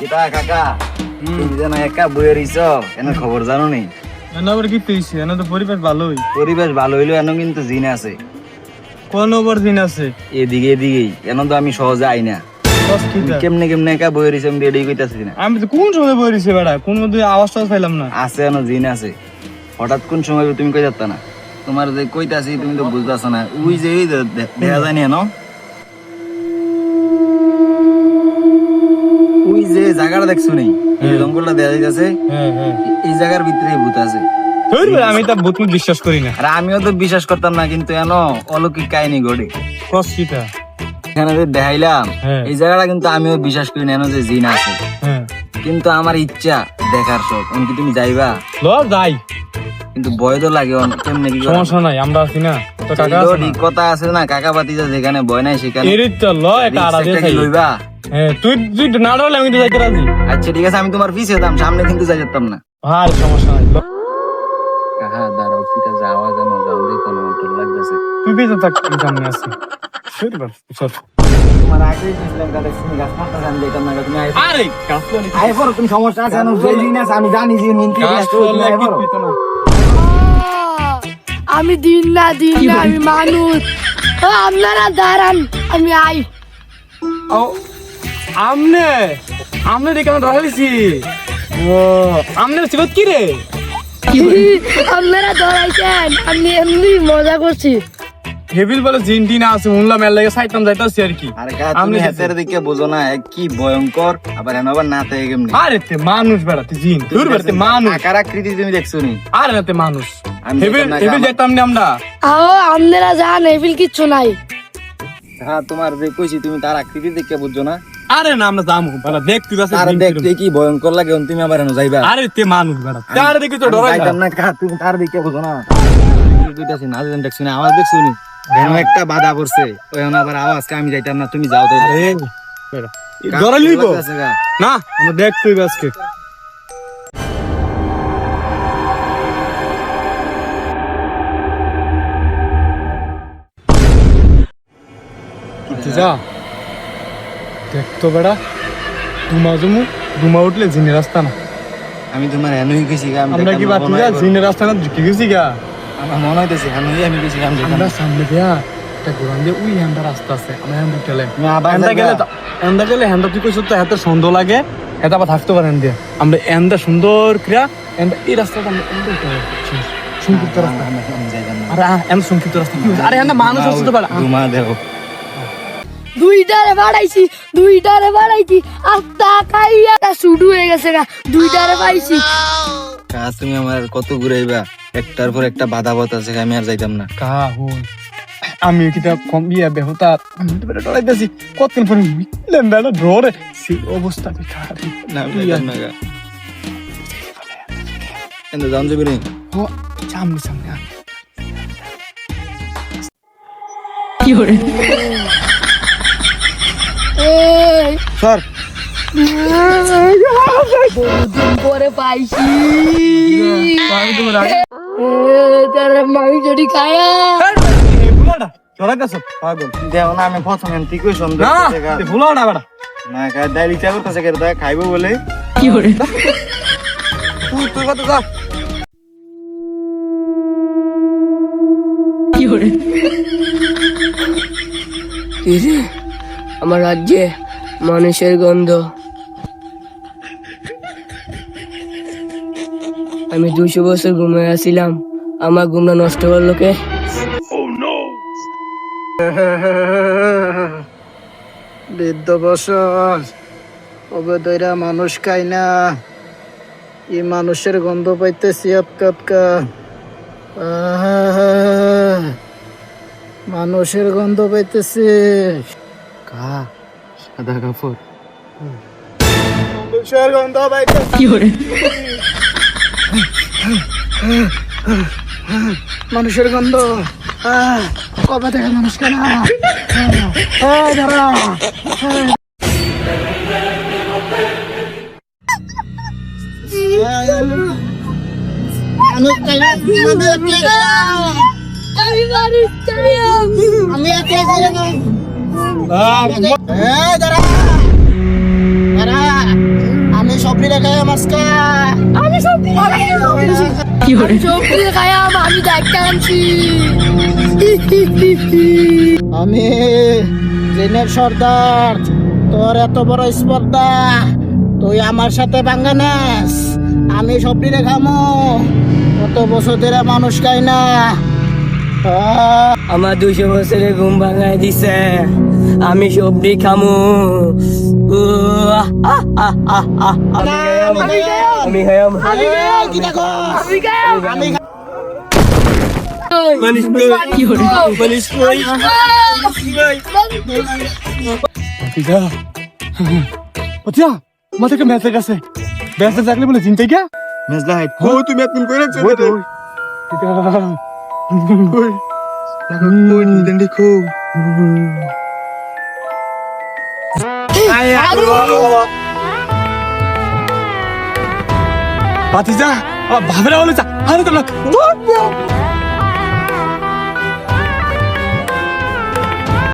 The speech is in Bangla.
কাকা? কাকা তুমি যেন একা বইয়ে রইছ এনে খবর জানো নি এনে আবার কি তুইছি এনে তো পরিবেশ ভালোই। পরিবেশ ভালো হইল এনে কিন্তু জিন আছে। কোন ওপর দিন আছে? এদিকে এদিকেই এন তো আমি সহজে আই না। কেমনে কেমনে একা বইয়ে রইছ আমি রেডি কইতাছি না। আমি তো কোন সময় বইরিছে বেড়া? কোন মধ্যে আওয়াজ টাওয়াজ পাইলাম না। আছে এন জিন আছে। হঠাৎ কোন সময় তুমি কই যাত্তা না? তোমার যে কইতাছি তুমি তো বুঝতাছ না। ওই যে দেখা যায় না? যে জায়গাটা দেখছ নি এই জঙ্গলটা যাইতাছে। হ্যাঁ হ্যাঁ। এই জায়গার ভিতরে ভূত আছে। আমি তা ভূত বিশ্বাস করি না। আর আমিও তো বিশ্বাস করতাম না কিন্তু এন অলৌকিক কাহিনী ঘটে। এখানে যে দেখাইলাম হ্যাঁ। এই জায়গাটা কিন্তু আমিও বিশ্বাস করি না এন যে জিন আছে। কিন্তু আমার ইচ্ছা দেখার শখ। এমনকি তুমি যাইবা? ল যাই। কিন্তু ভয় তো লাগে কেমনে কি সমস্যা নাই আমরা আছি না। তো কাকা কথা আছে না কাকা বাতিজা যেখানে ভয় নাই সেখানে দিয়ে। লইবা? তুই তুই না আমি তো যাইতে রাজি। আচ্ছা ঠিক আছে আমি তোমার পিছে যেতাম সামনে কিন্তু যাই যেতাম না। আর সমস্যা নাই। কাকা দাঁড়াও ফিটা যাওয়া কেন? যাও রে কোনো তোর লাগতেছে। তুই বেঁচে থাক সামনে আছি। সরি। তোমার আগে গাছ জানি না তুমি আরে আই পর তুমি সমস্যা আছে না আমি জানি যে নিন গাছ তো আই পর লাগি তো না। আমি দিন না দিন না আমি মানুষ। ও, আপনারা দাঁড়ান আমি আই ও আমনে আমনে রে কেন ধরাইছি ও আমনে সিবত কি রে? আপনারা ধরাইছেন আমি এমনি মজা করছি। হেবিল বলে জিন টিন আছে উনলাম এর লাগে সাইতাম যাইতাছি আর কি। আর কাকা তুমি আমনে হাতের দিকে বুঝো না কি ভয়ঙ্কর। আবার এনে আবার না থাকে কেমনি? আরে তে মানুষ বেড়াতে জিন দূর বেড়াতে মানুষ। আকার আকৃতি তুমি দেখছ নি? আরে না তে মানুষ। হেবিল না, হেবিল যাইতাম না আমরা? আও আপনারা যান এফিল কিচ্ছু নাই। হ্যাঁ তোমার যে কইছি তুমি তার আকৃতি দেখে বুঝছ না? আরে না আমরা যামু বেড়া দেখ তুই আছে তার দেখতে কি ভয়ঙ্কর লাগে এখন তুমি আবার এনে যাইবা? আরে তে মানুষ বেড়া। তার দেখি তো আমি ডরাই যাইতাম না কাকা তুমি তার দিকে বুঝো না। দুইটাছি না যেন দেখছ না আওয়াজ দেখছ নি। যেন একটা বাধা করছে ওই আবার আওয়াজ আমি যাইতাম না তুমি যাও তো আরে বেড়া। ডরাই লইব? লাগতেছে গা। না আমরা দেখ তুই আজকে যা। দেখ তো বেড়া দুমা জমু দুমা উঠলে জিনের রাস্তা না। আমি তোমার হেনুই গেছি গা, আমি আমরা কি দেখতাম বাতি না, যা জিনের রাস্তা না ঢুকে গেছি গা? আমার মনে হইতেছে হেনুই আমি গেছি আমি দেখতাম আমরা সামনে দিয়া একটা ঘোরান দিয়ে ওই হ্যান্ডা রাস্তা আছে আমরা হ্যান্ডা গেলে। হ্যান্ডা গেলে হ্যান্ডা গেলে হ্যান্ডা তুই কইছ তো এত সুন্দর লাগে এটা আবার থাকতে পারেন দিয়ে আমরা এন্ডা সুন্দর ক্রিয়া এন্ডা এই রাস্তাটা আমরা উঠতে সংক্ষিপ্ত রাস্তা। আরে আহ, সংক্ষিপ্ত রাস্তা। আরে এন্ডা মানুষ আছে তো বেড়া। ঘুমা দেও। দুইটারে বাড়াইছি দুইটারে বাড়াইছি আত্মা খাইয়া শুরু হয়ে গেছে গা। দুইটারে পাইছি। কাজ তুমি আমার কত ঘুরাইবা? একটার পর একটা বাধা পথ আছে আমি আর যাইতাম না। কা হন। আমি কিটা কম ইয়া বেহতা আমি তো বেটা ডরাইতেছি। কতক্ষণ পরে মিললেন বেটা ডরে? সেই অবস্থা দেখা না যাইতাম না গা। এনে যাম যাবি নি? ও সামনে সামনে আয়। এই সর বহুদিন পরে পাইছি তারা মামি যদি খায়া বুলাটা ডরাইতেছ পাগল দেও না আমি প্রথমে ঠিক হই সুন্দর না। এই বুলাটা বেটা না খাই দাইল ইচ্ছা করতেছে কে তা খাইবো বলে যা কিরে আমার রাজ্যে মানুষের গন্ধ। আমি দুশো বছর ঘুমিয়ে আসছিলাম আমার ঘুমটা নষ্ট করল কে বৃদ্ধ বছর অবেদয়রা মানুষ খায় না। এই মানুষের গন্ধ পাইতেছি আতকা মানুষের গন্ধ পাইতেছি। কা সাদা কাপড় মানুষের গন্ধ পাইতেছি মানুষের গন্ধ কবে থেকে মানুষ কেন আমি আমি কি ট্রেনের সর্দার, তোর এত বড় স্পর্ধা, তুই আমার সাথে বাঙ্গা নাস, আমি সবজি রেখামো কত বছর ধরে মানুষ খাই না। আমার দুশো বছরে ঘুম ভাঙায় দিছে আমি সবজি খামু। উ, আহ, আহ, আহ, আহ, আহ, আমি খাইয়াম, আমি খাইয়াম। আমি খাইয়াম। আমি এই, খাইয়াম কি দেখো? আমি খাইয়াম। আমি মালিশ কই? কি করে মালিশ কই? Tiga. Otia, mata ke mesa kase. Besa zakle bole jinte kya? মেজলা হাইট তুমি রাখছো Woi, woi. Tiga. কই কই নিদেন দেখো Patija, bhavera wala cha. Hare to lak.